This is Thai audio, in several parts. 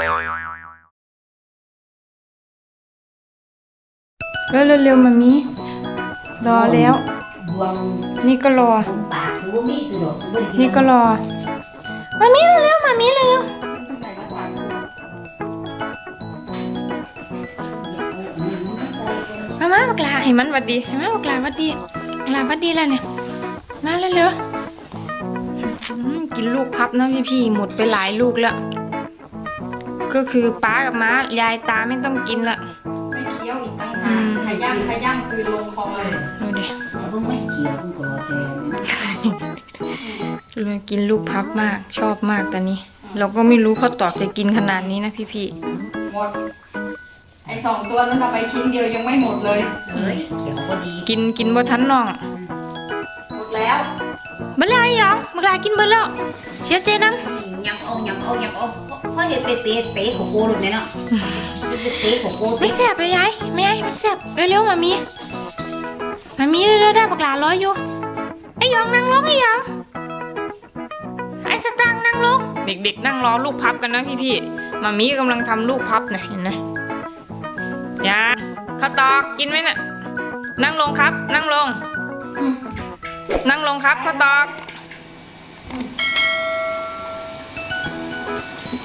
เร็วเร็วๆมามีรอแล้วดวงนี่ก็รอ ตรงปากคือว่ามีสิดอกคือบ่ได้นี่ก็รอ มามีเร็วๆมามีเร็วๆมามาบักลาให้มันหวัดดีให้มาบักลาหวัดดีบักลาหวัดดีแล้วเนี่ย มาเร็วๆอืมกินลูกพับนะพี่ๆหมดไปหลายลูกแล้ว ก็คือป้ากับม้ายายตาไม่ต้องกินละ ไม่เคี้ยวอีกตั้งอืหามกขย่ำขย่ำคือลงคอเลยดูดิแล้วก็ไม่เขียวมันก็แทนเลยกินลูกพับมากชอบมากตอนนี้ เราก็ไม่รู้เขาตอบจะกินขนาดนี้นะพี่พี่หมด ไอ้สองตัวนั้นเอาไปชิ้นเดียวยังไม่หมดเลยเอ้ยเขียวพอดีๆกินกินบ่ทันน้องหมดแล้วเบิ่แล้วไอ้หยองมึกลากินเบิ่แล้วเสียใจน้ยัง เอายังเอายังเอาเพราะเห็นเป๊ะเป๊ะเป๊ะของโกลูกเนี่ยเนาะเป๊ะของโกำไม่แซ่บเลยยายไม่ยายไม่แซ่บเร็วๆมามีมามีเร็วๆได้บักหลารออยู่ไอ้หยองนั่งลงไอ้หยองไอ้สตางค์นั่งลงเด็กๆ นั่งรอลูกพับกันนะพี่พี่ๆมามีกำลังทำลูกพับนะเห็นไหมยาข้าวตอกกินไหมน่ะนั่งลงครับ นั่งลง นั่งลงครับข้าวตอก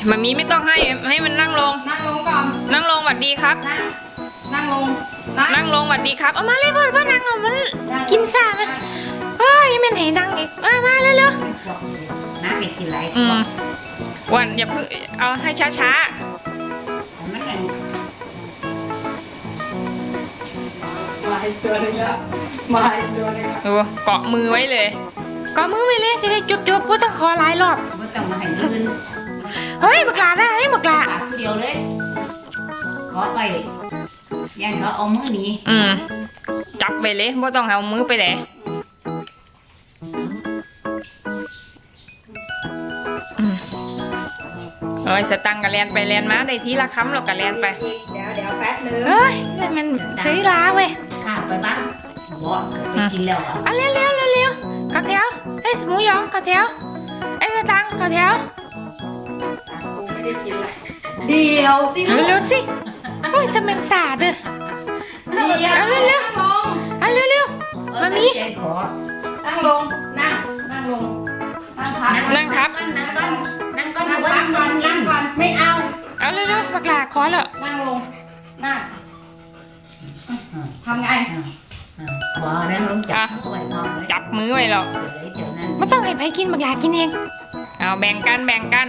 มามีไม่ต้องให้ให้มันนั่งลง นั่งลงก่อน นั่งลงหวัดดีครับ นั่ง นั่งลง นั่งนั่งลงหวัดดีครับ เอามาเลยพ่อพ่อนั่งเอามันกินซ่าไหมเฮ้ยมันให้นั่งอีกมามาเร็วน้ำเด็กกินไรๆอืมวันอย่าเพิ่งเอาให้ช้ามันเป็นมาอีกตัวหนึงแล้วมาอีกตัวหนึงแล้วๆดูเกาะมือไว้เลย เกาะมือไว้เลยจะได้จุบจุบๆพ่ต้องคอหลายรอบไม่ต้องมาให้ยืน เฮ้ยบักหลาได้เฮ้ยบักหลาปากเดียวเลยขอไปยันเขาเอามือหนีอืมจับไปเลยพ่ต้องเอามือไปแหละอืมเอ้ยสตังค์กะแลนไปแลนมาได้ทีละคำแล้วกะแลนไปเดี๋ยวเดี๋ยวแป๊บนึงเฮ้ยนี่มันซื้อลาเว้ยข้าไปบ้านบ่ไปกินแล้วอะอะเร็วเร็วเร็วเร็วข้าวแถวเอ้ยหมูหยองข้าวแถวเอ้ยสตังค์ข้าวแถว เดี๋ยวสิเร็วเร็วสิโอ้ยสมันสาดเด้อ เดี๋ยวเอาเร็ว นั่งลงอะเร็วเร็วมามิใจขอ นั่งลงนั่งนั่งลงนั่งพักนั่งครับ นั่งก่อนนั่งก่อนนั่งว่าพักก่อนนั่นั่งงก่ก่ออนนไม่เอา เอาเร็วเร็วบักหลาขอแล้วนั่งลงนั่งทำไง ขอนะลุงจับไว้พร้อมเลยจับมือไว้แล้วเดี๋ยวเลยเดี๋ยวนั้น ไม่ต้องให้ไผกินบักหลากินเอง เอาแบ่งกันแบ่งกัน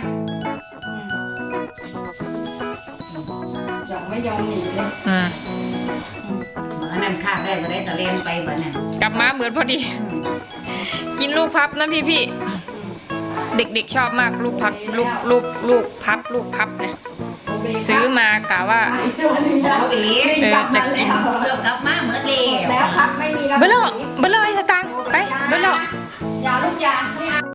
ไม่ยอมหนีเลยอืมเมื่อนั้นข้าได้บ่ได้ตะเลียนไปบ่นั่นกลับมาเบิดพอดี กินลูกพับนะพี่พี่เด็กๆชอบมากลูกพับลูกลูกลูกพับลูกพับเนี่ยซื้อมากะว่าตัวหนึ่งแล้วเอาอีกเออจะกินเสื้อกลับมาเหมือนเลยแล้วครับไม่มีระเบิดแล้วบี